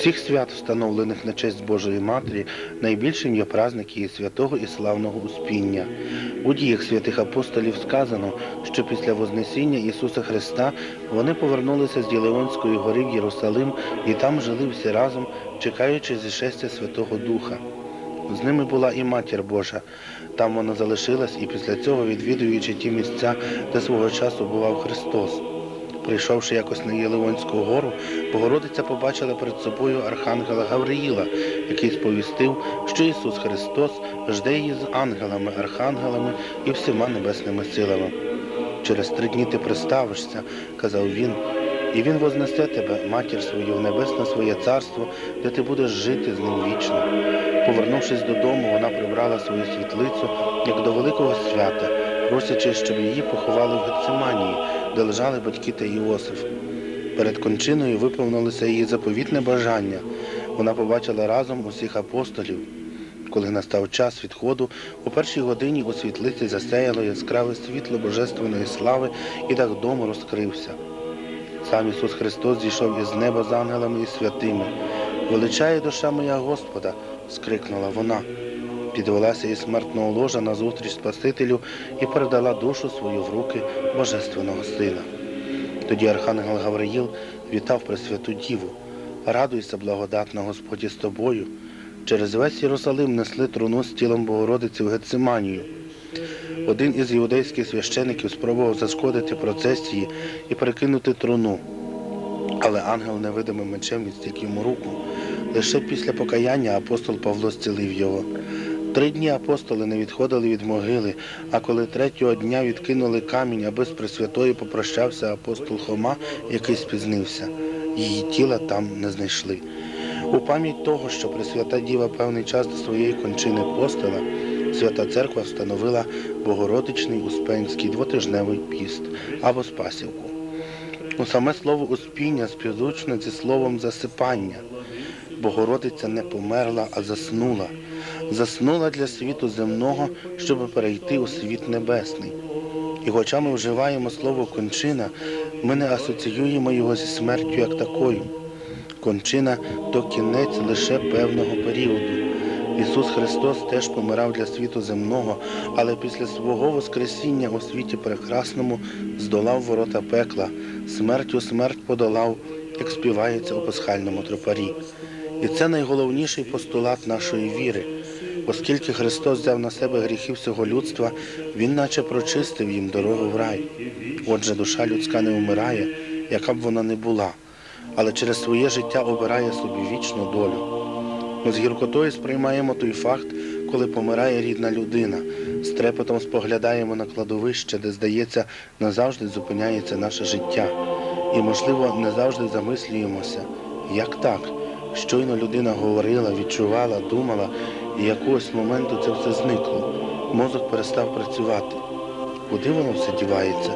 усіх свят, встановлених на честь Божої Матері, найбільшим є праздник її святого і славного Успіння. У діях святих апостолів сказано, що після Вознесіння Ісуса Христа вони повернулися з Єлеонської гори в Єрусалим і там жили всі разом, чекаючи зішестя Святого Духа. З ними була і Матір Божа. Там вона залишилась і після цього відвідуючи ті місця, де свого часу бував Христос. Прийшовши якось на Єлеонську гору, Богородиця побачила перед собою архангела Гавриїла, який сповістив, що Ісус Христос жде її з ангелами, архангелами і всіма небесними силами. Через три дні ти приставишся, казав він, і він вознесе тебе, матір свою, в небесне своє царство, де ти будеш жити з ним вічно. Повернувшись додому, вона прибрала свою світлицю як до великого свята, просячи, щоб її поховали в Гециманії, де лежали батьки та Іосиф. Перед кончиною виповнилося її заповітне бажання. Вона побачила разом усіх апостолів. Коли настав час відходу, у першій годині у світлиці засяяло яскраве світло божественної слави, і дах дому розкрився. Сам Ісус Христос зійшов із неба з ангелами і святими. Величає душа моя Господа, скрикнула вона. Підвелася із смертного ложа назустріч Спасителю і передала душу свою в руки Божественного Сина. Тоді Архангел Гавриїл вітав Пресвяту Діву. Радуйся, благодатна Господі з тобою. Через весь Єрусалим несли труну з тілом Богородиці в Гециманію. Один із іудейських священиків спробував зашкодити процесії і перекинути труну. Але ангел невидимим мечем відстік йому руку. Лише після покаяння апостол Павло зцілив його. Три дні апостоли не відходили від могили, а коли третього дня відкинули камінь, аби з Пресвятою попрощався апостол Хома, який спізнився. Її тіла там не знайшли. У пам'ять того, що Пресвята Діва певний час до своєї кончини постила, Свята Церква встановила Богородичний Успенський двотижневий піст або Спасівку. У саме слово успіння співзвучне зі словом засипання. Богородиця не померла, а заснула. Заснула для світу земного, щоб перейти у світ небесний. І хоча ми вживаємо слово кончина, ми не асоціюємо його зі смертю як такою. Кончина то кінець лише певного періоду. Ісус Христос теж помирав для світу земного, але після свого Воскресіння у світі прекрасному здолав ворота пекла, смертю смерть подолав, як співається у пасхальному тропарі. І це найголовніший постулат нашої віри. Оскільки Христос взяв на себе гріхи всього людства, Він наче прочистив їм дорогу в рай. Отже, душа людська не вмирає, яка б вона не була, але через своє життя обирає собі вічну долю. Ми з гіркотою сприймаємо той факт, коли помирає рідна людина, з трепетом споглядаємо на кладовище, де, здається, назавжди зупиняється наше життя. І, можливо, не завжди замислюємося, як так? Щойно людина говорила, відчувала, думала, і якогось моменту це все зникло. Мозок перестав працювати. Куди воно все дівається?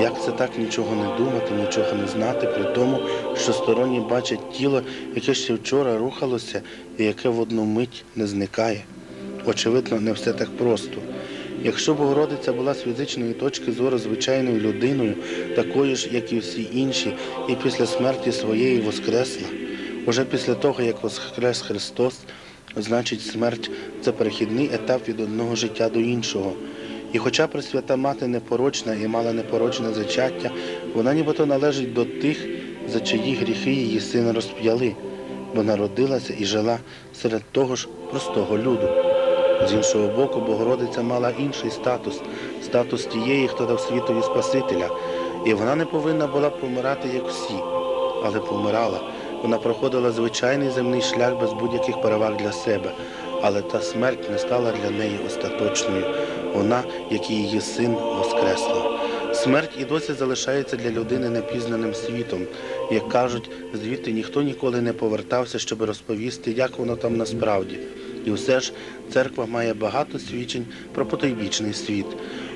Як це так нічого не думати, нічого не знати, при тому, що сторонні бачать тіло, яке ще вчора рухалося і яке в одну мить не зникає? Очевидно, не все так просто. Якщо Богородиця була з фізичної точки зору звичайною людиною, такою ж, як і всі інші, і після смерті своєї воскресла, уже після того, як воскрес Христос, значить смерть це перехідний етап від одного життя до іншого. І хоча Пресвята Мати непорочна і мала непорочне зачаття, вона нібито належить до тих, за чиї гріхи її сина розп'яли, бо народилася і жила серед того ж простого люду. З іншого боку, Богородиця мала інший статус, статус тієї, хто дав світові Спасителя, і вона не повинна була помирати, як всі, але помирала. Вона проходила звичайний земний шлях без будь-яких переваг для себе, але та смерть не стала для неї остаточною. Вона, як і її син, воскресла. Смерть і досі залишається для людини непізнаним світом. Як кажуть, звідти ніхто ніколи не повертався, щоб розповісти, як воно там насправді. І все ж церква має багато свідчень про потойбічний світ.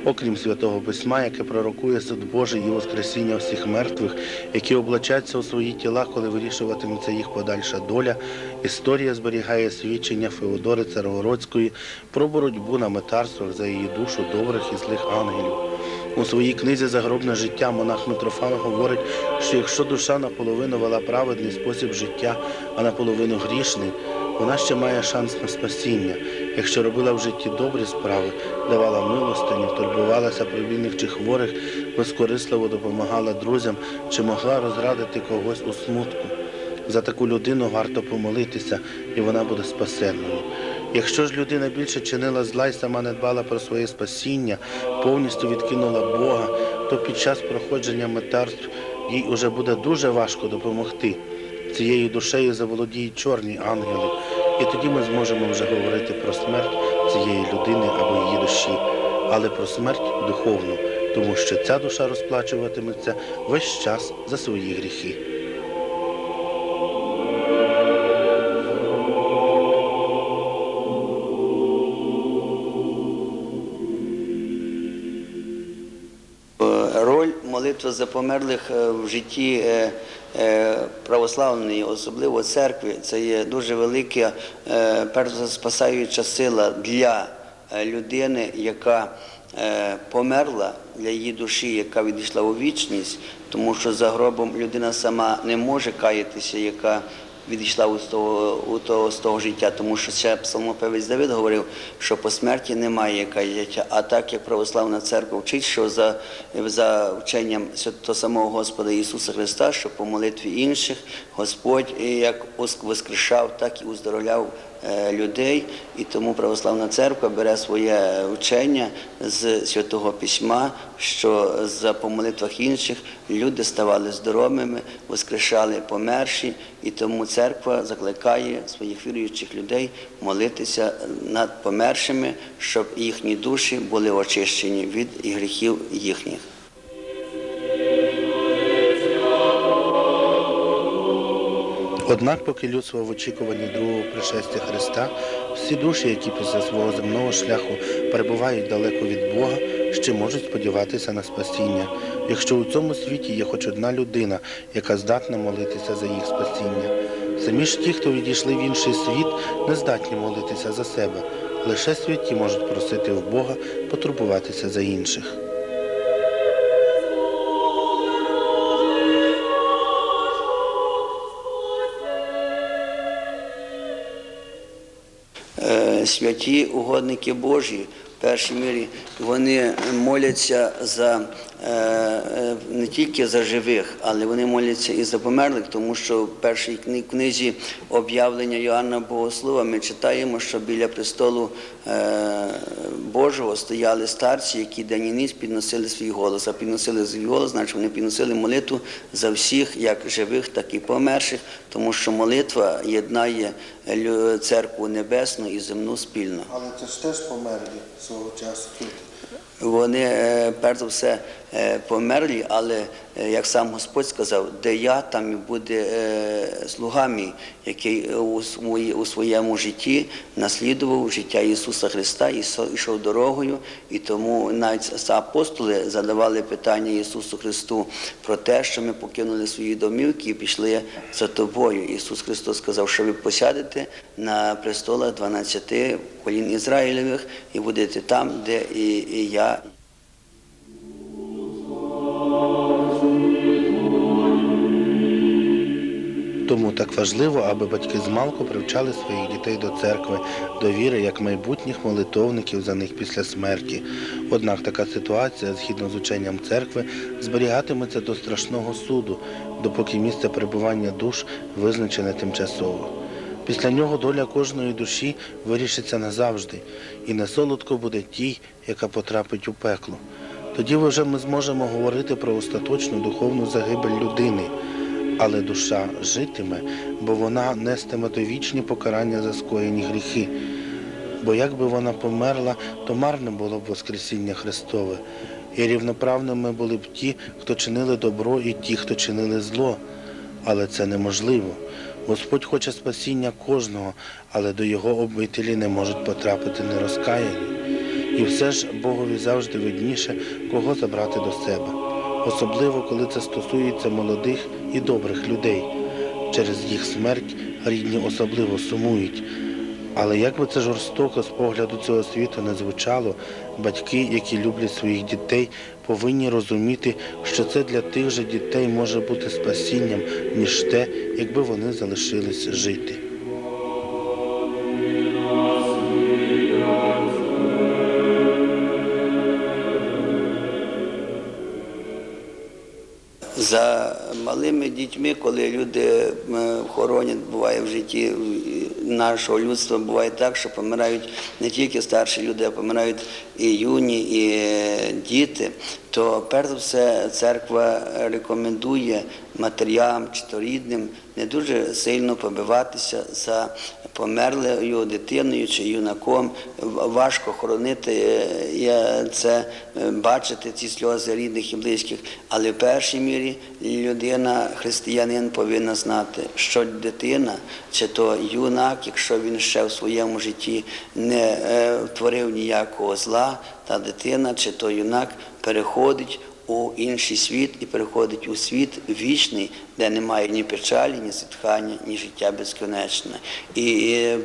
Окрім святого письма, яке пророкує суд Божий і Воскресіння всіх мертвих, які облачаться у свої тіла, коли вирішуватиметься їх подальша доля, історія зберігає свідчення Феодори Царогородської про боротьбу на метарствах за її душу добрих і злих ангелів. У своїй книзі Загробне життя монах Митрофан говорить, що якщо душа наполовину вела праведний спосіб життя, а наполовину грішний, вона ще має шанс на спасіння. Якщо робила в житті добрі справи, давала милостиню, турбувалася про бідних чи хворих, безкорисливо допомагала друзям чи могла розрадити когось у смутку. За таку людину варто помолитися, і вона буде спасенною. Якщо ж людина більше чинила зла і сама не дбала про своє спасіння, повністю відкинула Бога, то під час проходження метарств їй уже буде дуже важко допомогти. Цією душею заволодіють чорні ангели, і тоді ми зможемо вже говорити про смерть цієї людини або її душі, але про смерть духовну, тому що ця душа розплачуватиметься весь час за свої гріхи. Роль молитви за померлих е, в житті е, е, православної, особливо церкви, це є дуже велика, е, перш за все, спасаюча сила для людини, яка померла, для її душі, яка відійшла у вічність, тому що за гробом людина сама не може каятися, яка відійшла у того, у того, з того життя, тому що ще псалмопевець Давид говорив, що по смерті немає каяття. А так як православна церква вчить, що за, за вченням того самого Господа Ісуса Христа, що по молитві інших Господь як воскрешав, так і уздоровляв е, людей. І тому православна церква бере своє вчення з святого письма, що за по молитвах інших люди ставали здоровими, воскрешали померші, і тому церква закликає своїх віруючих людей молитися над помершими, щоб їхні душі були очищені від гріхів їхніх. Однак, поки людство в очікуванні другого пришестя Христа, всі душі, які після свого земного шляху перебувають далеко від Бога, ще можуть сподіватися на спасіння, якщо у цьому світі є хоч одна людина, яка здатна молитися за їх спасіння. Самі ж ті, хто відійшли в інший світ, не здатні молитися за себе. Лише святі можуть просити в Бога потурбуватися за інших. Е, святі угодники Божі, першій мірі, вони моляться за не тільки за живих, але вони моляться і за померлих, тому що в першій кни- книзі об'явлення Йоанна Богослова ми читаємо, що біля престолу е, Божого стояли старці, які день і ніч підносили свій голос. А підносили свій голос, значить вони підносили молитву за всіх, як живих, так і померших, тому що молитва єднає церкву небесну і земну спільно. Але це ж теж померлі свого часу тут. Вони е, перш за все е, померлі, але е, як сам Господь сказав, де я, там і буде е, слуга який у своєму житті наслідував життя Ісуса Христа і йшов дорогою. І тому навіть апостоли задавали питання Ісусу Христу про те, що ми покинули свої домівки і пішли за тобою. Ісус Христос сказав, що ви посядете на престолах 12 колін Ізраїлевих і будете там, де і я. Тому так важливо, аби батьки змалку привчали своїх дітей до церкви, до віри як майбутніх молитовників за них після смерті. Однак така ситуація, згідно з ученням церкви, зберігатиметься до страшного суду, допоки місце перебування душ визначене тимчасово. Після нього доля кожної душі вирішиться назавжди, і не солодко буде тій, яка потрапить у пекло. Тоді вже ми зможемо говорити про остаточну духовну загибель людини. Але душа житиме, бо вона нестиме довічні покарання за скоєні гріхи. Бо якби вона померла, то марне було б Воскресіння Христове, і рівноправними були б ті, хто чинили добро, і ті, хто чинили зло. Але це неможливо. Господь хоче спасіння кожного, але до його обителі не можуть потрапити нерозкаяні. І все ж Богові завжди видніше, кого забрати до себе, особливо коли це стосується молодих і добрих людей. Через їх смерть рідні особливо сумують. Але як би це жорстоко з погляду цього світу не звучало, батьки, які люблять своїх дітей, повинні розуміти, що це для тих же дітей може бути спасінням, ніж те, якби вони залишились жити. За малими дітьми, коли люди хоронять, буває в житті нашого людства, буває так, що помирають не тільки старші люди, а помирають і юні, і е, діти, то перш за все церква рекомендує матерям чи то рідним не дуже сильно побиватися за померлою дитиною чи юнаком. Важко хоронити е, це е, бачити ці сльози рідних і близьких. Але в першій мірі людина, християнин, повинна знати, що дитина чи то юнак, якщо він ще в своєму житті не е, творив ніякого зла, та дитина чи то юнак переходить у інший світ і переходить у світ вічний, де немає ні печалі, ні зітхання, ні життя безконечне. І е,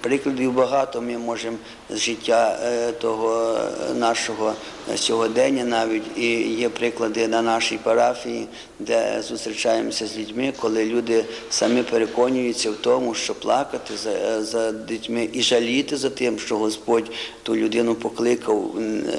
прикладів багато ми можемо з життя е, того е, нашого сьогодення навіть і є приклади на нашій парафії, де зустрічаємося з людьми, коли люди самі переконуються в тому, що плакати за, за дітьми і жаліти за тим, що Господь ту людину покликав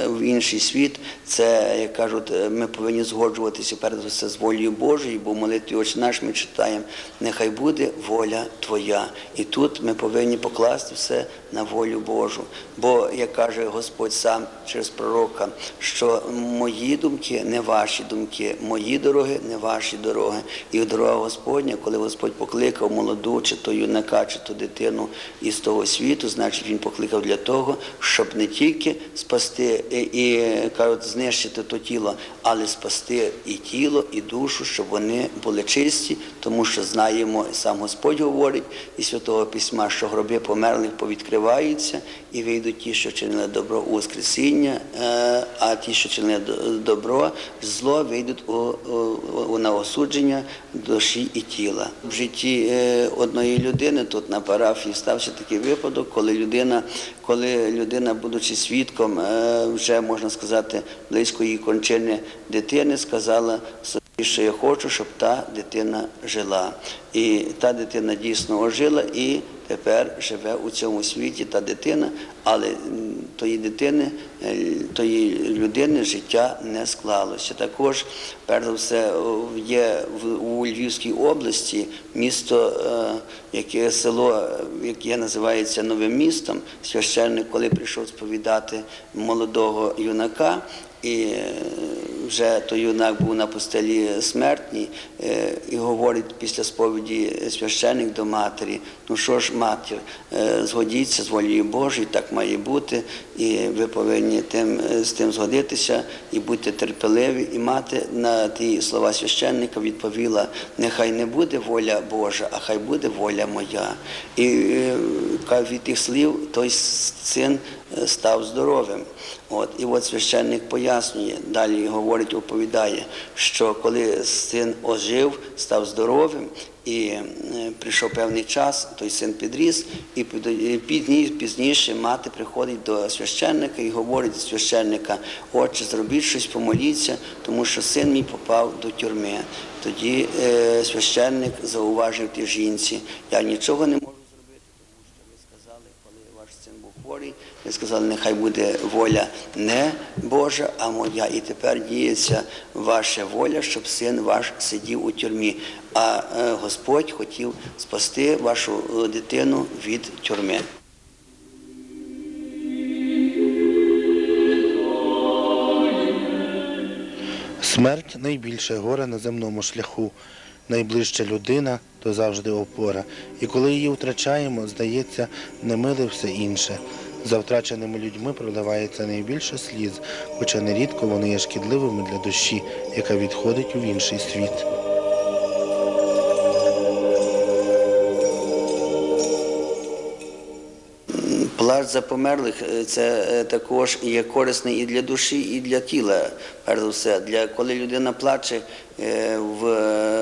в інший світ. Це як кажуть, е, ми повинні згоджуватися перед все з волею Божою, бо молитві Отче наш ми читаємо, нехай буде воля Твоя. І тут ми повинні покласти все на волю Божу. Бо, як каже Господь сам через пророка, що мої думки не ваші думки, мої дороги не ваші дороги. І дорога Господня, коли Господь покликав молоду, чи то юнака, чи то дитину із того світу, значить він покликав для того, щоб не тільки спасти і, і кажуть, знищити то тіло, але спасти і тіло, і душу, щоб вони були чисті, тому що знаємо, сам Господь говорить із Святого Письма, що гроби померлих повідкриваються і вийдуть ті, що чинили добро у Воскресіння, е, а ті, що чинили добро, зло вийдуть у, на осудження душі і тіла. В житті е, одної людини тут на парафії стався такий випадок, коли людина, коли людина, будучи свідком, е, вже можна сказати, близької кончини дитини, сказала собі, що я хочу, щоб та дитина жила. І та дитина дійсно ожила і тепер живе у цьому світі та дитина, але тої дитини, е, тої людини життя не склалося. Також, перш за все, є у Львівській області місто, е, яке село, яке називається Новим містом. Священник, коли прийшов сповідати молодого юнака. І е, вже той юнак був на постелі смертній, е, і говорить після сповіді священник до матері: ну що ж, матір, е, згодіться з волею Божою, так має бути, і ви повинні тим, е, з тим згодитися і бути терпеливі. І мати на ті слова священника відповіла: нехай не буде воля Божа, а хай буде воля моя. І е, від тих слів той син е, став здоровим. От, і от священник пояснює, далі говорить, оповідає, що коли син ожив, став здоровим, і е, прийшов певний час, той син підріс, і пізніше, мати приходить до священника і говорить священника, отче, зробіть щось, помоліться, тому що син мій попав до тюрми. Тоді е, священник зауважив тій жінці, я нічого не можу зробити, тому що ви сказали, коли ваш син був хворий, ви сказали, нехай буде воля не Божа, а моя. І тепер діється ваша воля, щоб син ваш сидів у тюрмі. А е, Господь хотів спасти вашу е, дитину від тюрми. Смерть найбільше горе на земному шляху. Найближча людина то завжди опора. І коли її втрачаємо, здається, не миле все інше. За втраченими людьми проливається найбільше сліз, хоча нерідко вони є шкідливими для душі, яка відходить у інший світ. Плач за померлих е, це е, також є корисний і для душі, і для тіла. Перш за все, для коли людина плаче е, в,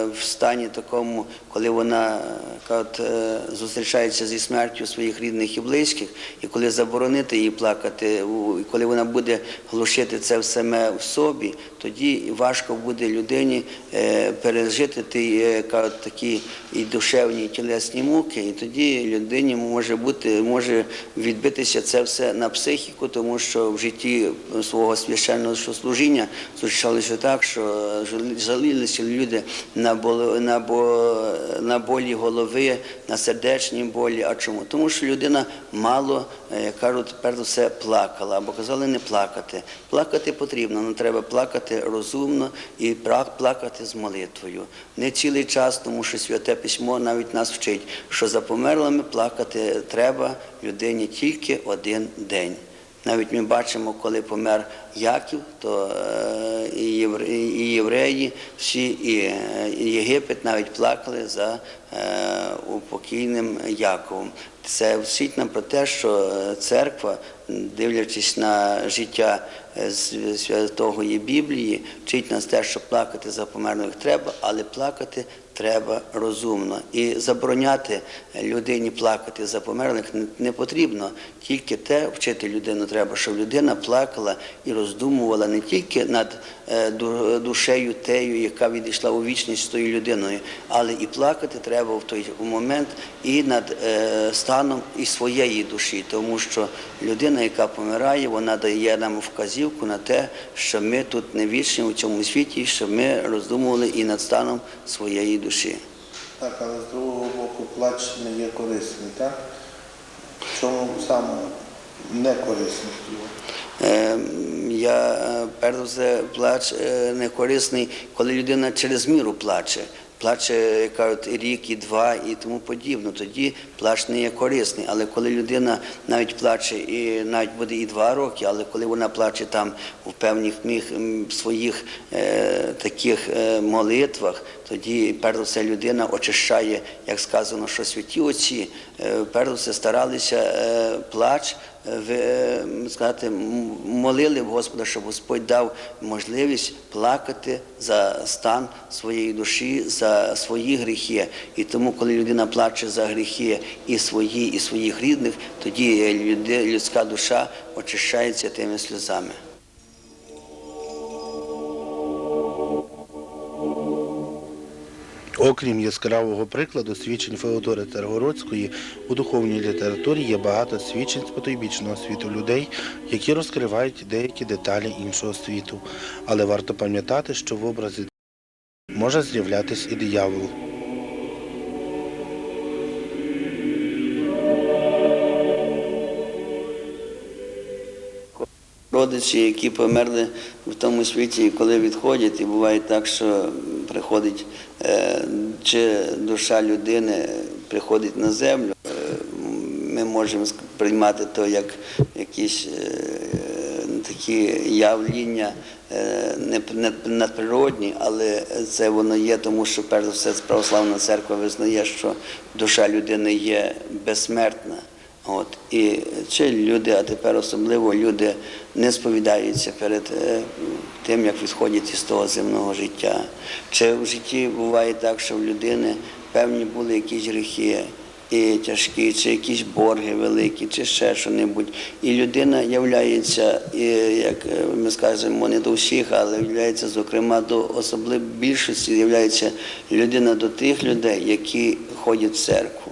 в стані такому, коли вона кажуть, е, зустрічається зі смертю своїх рідних і близьких, і коли заборонити їй плакати, і коли вона буде глушити це в саме в собі, тоді важко буде людині е, пережити ті кажуть, такі і душевні, і тілесні муки, і тоді людині може бути, може відбитися це все на психіку, тому що в житті свого священного служіння зустрічалося так, що жалілися люди на боло, на, на болі голови, на сердечні болі. А чому? Тому що людина мало, е, як кажуть, перш за все плакала, або казали не плакати. Плакати потрібно, але треба плакати розумно і плакати з молитвою. Не цілий час, тому що святе письмо навіть нас вчить, що за померлими плакати треба людині тільки один день. Навіть ми бачимо, коли помер Яків, то е, і євреї, всі, і, е, Єгипет навіть плакали за е, упокійним Яковом. Це вчить нам про те, що церква, дивлячись на життя з- святої Біблії, вчить нас те, що плакати за померлих треба, але плакати треба розумно. І забороняти людині плакати за померлих не- потрібно. Тільки те вчити людину треба, щоб людина плакала і роздумувала не тільки над душею тею, яка відійшла у вічність з тою людиною, але і плакати треба в той момент і над е, станом і своєї душі, тому що людина, яка помирає, вона дає нам вказівку на те, що ми тут не вічні у цьому світі, щоб ми роздумували і над станом своєї душі. Так, але з другого боку плач не є корисний, так? Чому саме некорисність його? Е, Я е, перш за все плач е, не корисний, коли людина через міру плаче. Плаче, як кажуть, рік, і два, і тому подібно. Тоді плач не є корисний. Але коли людина навіть плаче, і навіть буде і два роки, але коли вона плаче там у певних міг, своїх е, таких е, молитвах, тоді перш за все людина очищає, як сказано, що святі отці, е, перш за все старалися е, плач в, сказати, м- молили в Господа, щоб Господь дав можливість плакати за стан своєї душі, за свої гріхи. І тому, коли людина плаче за гріхи і свої, і своїх рідних, тоді люди- людська душа очищається тими сльозами. Окрім яскравого прикладу свідчень Феодори Тергородської, у духовній літературі є багато свідчень з потойбічного світу людей, які розкривають деякі деталі іншого світу. Але варто пам'ятати, що в образі може з'являтись і диявол. Родичі, які померли в тому світі, коли відходять, і буває так, що приходить е, чи душа людини приходить на землю, е, ми можемо приймати то як якісь е, такі явління надприродні, але це воно є, тому що перш за все православна церква визнає, що душа людини є безсмертна. От і чи люди, а тепер особливо люди не сповідаються перед е, тим, як відходять із того земного життя. Чи в житті буває так, що в людини певні були якісь гріхи і тяжкі, чи якісь борги великі, чи ще що-небудь. І людина являється, як е, ми скажемо, не до всіх, але являється, зокрема, до особливо більшості, являється людина до тих людей, які ходять в церкву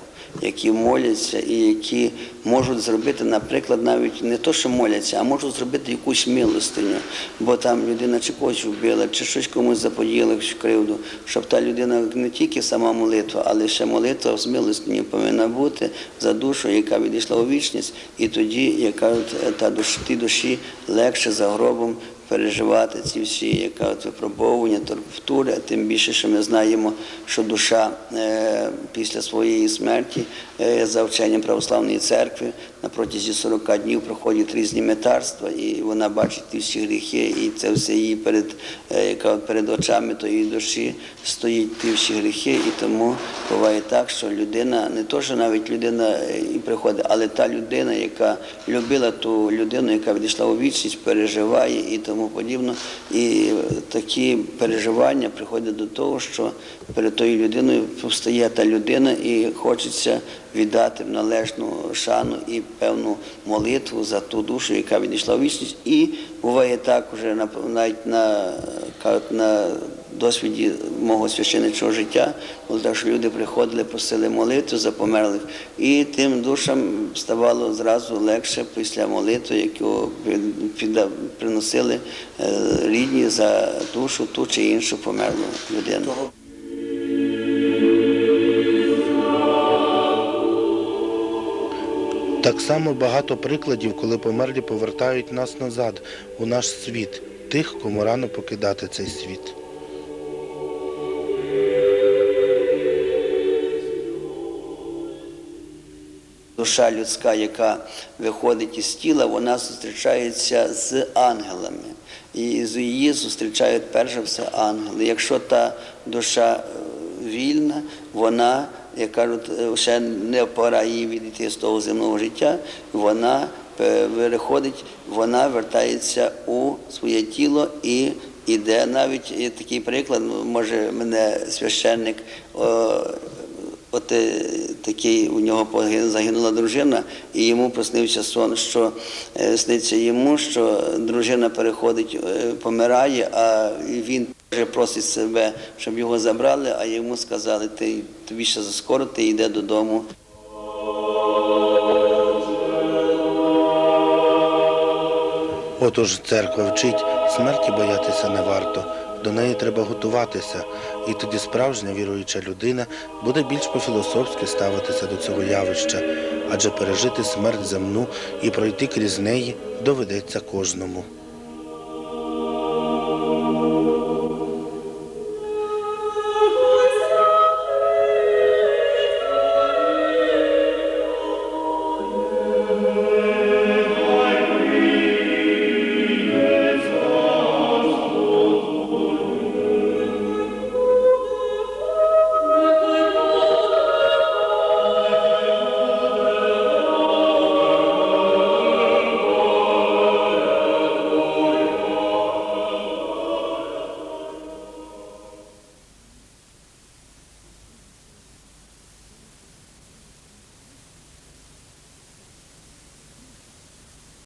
які моляться і які можуть зробити, наприклад, навіть не то, що моляться, а можуть зробити якусь милостиню, бо там людина чи когось вбила, чи щось комусь заподіяла кривду, щоб та людина не тільки сама молитва, але ще молитва з милостиню повинна бути за душу, яка відійшла у вічність, і тоді, як кажуть, та душ, ті душі легше за гробом переживати ці всі от випробовування, тортури, тим більше, що ми знаємо, що душа е, після своєї смерті е, за вченням православної церкви на протязі 40 днів проходять різні метарства, і вона бачить ті всі гріхи, і це все її перед, е, яка перед очами тої душі стоїть ті всі гріхи, і тому буває так, що людина, не то, що навіть людина е, і приходить, але та людина, яка любила ту людину, яка відійшла у вічність, переживає, і тому подібне. І такі переживання приходять до того, що перед тою людиною повстає та людина і хочеться віддати в належну шану і певну молитву за ту душу, яка відійшла в вічність. І буває так уже на навіть на, на досвіді мого священичого життя, було так, що люди приходили, просили молитву за померлих, і тим душам ставало зразу легше після молитви, яку приносили е, рідні за душу ту чи іншу померлу людину. Так само багато прикладів, коли померлі повертають нас назад у наш світ, тих, кому рано покидати цей світ. Душа людська, яка виходить із тіла, вона зустрічається з ангелами. І з її зустрічають перш за все ангели. Якщо та душа е, вільна, вона, як кажуть, е, ще не пора їй відійти з того земного життя, вона е, переходить, вона вертається у своє тіло і іде навіть є такий приклад, може мене священник. о, От е, такий у нього загинула дружина, і йому приснився сон, що е, сниться йому, що дружина переходить, е, помирає, а він вже просить себе, щоб його забрали, а йому сказали, ти тобі ще заскоро, ти йде додому. Отож церква вчить, смерті боятися не варто. До неї треба готуватися, і тоді справжня віруюча людина буде більш по-філософськи ставитися до цього явища, адже пережити смерть земну і пройти крізь неї доведеться кожному.